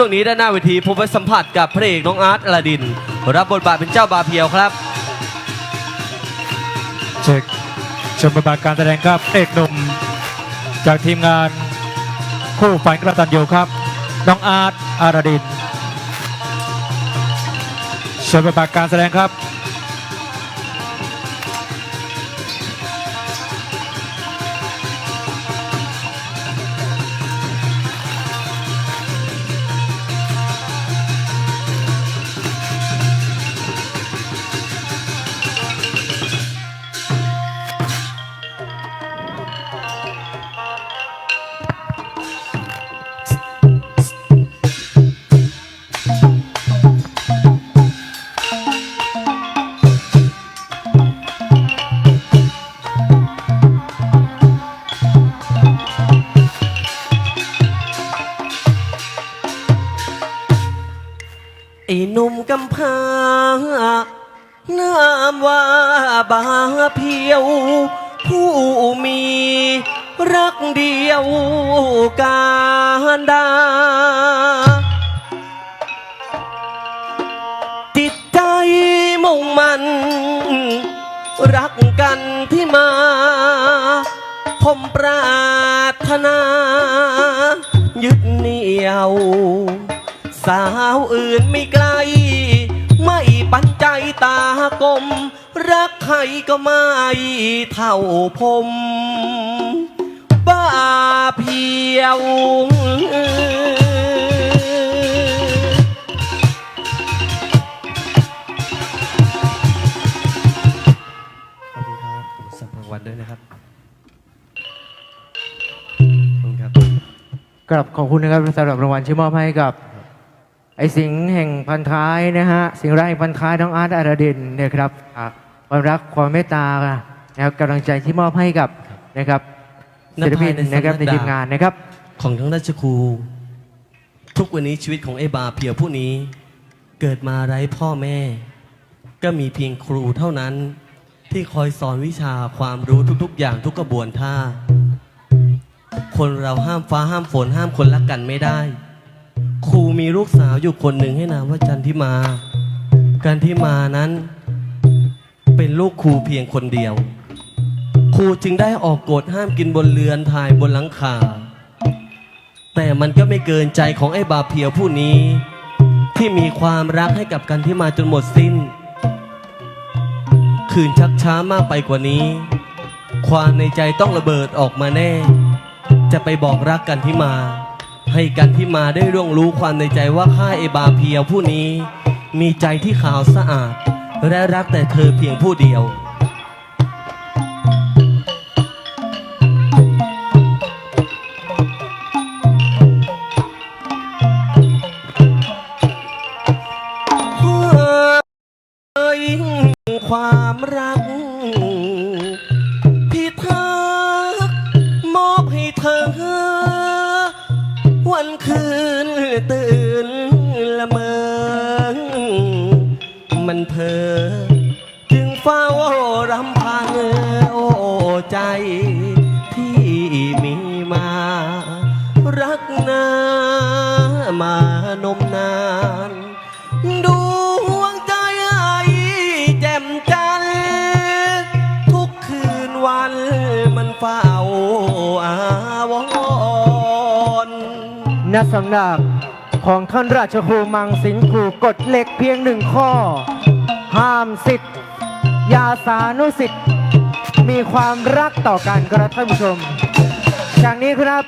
ช่วงนี้ด้านหน้าเวทีผมไปสัมผัสกับพระเอกน้องอาร์ตอลาดิน รับบทบาทเป็นเจ้าบาเพียวครับเช็คชมบทบาทการแสดงครับเอกหนุ่ม จากทีมงานคู่ฝันกระตันยูครับ น้องอาร์ตอารดินชมบทบาทการแสดงครับ ไอ้หนุ่มกำพร้านามว่าบาเพียว ผู้มีรักเดียวการดา จิตใจมุ่งมันรักกันที่มา ผมปรารถนา ยึดเหนี่ยว สาวอื่นไม่ไกล ไม่ปันใจตากลม รักใครก็ไม่เท่าผม บ้าเพียวขอบคุณครับสัมภาวันด้วยนะครับขอบคุณครับกราบขอบคุณนะครับสำหรับรางวัลที่มอบให้กับ ไอสิงห์แห่งพันท้ายนะฮะสิงห์แรกแห่งพันท้ายน้องอาร์ตอารดินเนี่ยครับความรักความเมตตานะครับกำลังใจที่มอบให้กับนะครับศิลปินนะครับในทีมงานนะครับ ของทั้งราชครู ทุกวันนี้ชีวิตของไอ้บาเพียวผู้นี้ เกิดมาไร้พ่อแม่ ก็มีเพียงครูเท่านั้น ที่คอยสอนวิชาความรู้ทุกๆ อย่างทุกกระบวนท่า คนเราห้ามฟ้าห้ามฝนห้ามคนรักกันไม่ได้ครู มีลูกสาวอยู่คนหนึ่งให้นามว่าจันทิมากันทิมานั้น เป็นลูกครูเพียงคนเดียว ครูจึงได้ออกกฎห้ามกินบนเรือนถ่ายบนหลังคา แต่มันก็ไม่เกินใจของไอ้บาเพียวผู้นี้ ที่มีความรักให้กับกันที่มาจนหมดสิ้น คืนชักช้ามากไปกว่านี้ ความในใจต้องระเบิดออกมาแน่ จะไปบอกรักกันที่มา ให้กันที่มาได้ร่วงรู้ความในใจว่าข้าไอบาเพียวผู้นี้ มีใจที่ขาวสะอาด และรักแต่เธอเพียงผู้เดียวเอ่ยความรักที่เธอมอบให้เธอ ตื่นละเมอ มันเพอจึงเฝ้ารำพันโอ้ใจที่มีมา รักนามานมนาน ดูหวงใจไอ้แจ่มจันทุกคืนวันมันเฝ้าอาวรณ์นักสำนัก ของท่านราชครูมังสิงห์ครูกฎเหล็กเพียงหนึ่งข้อ ห้ามสิทธิ์ยาสานุสิทธิ์มีความรักต่อกันกระท่านผู้ชม จากนี้ครับ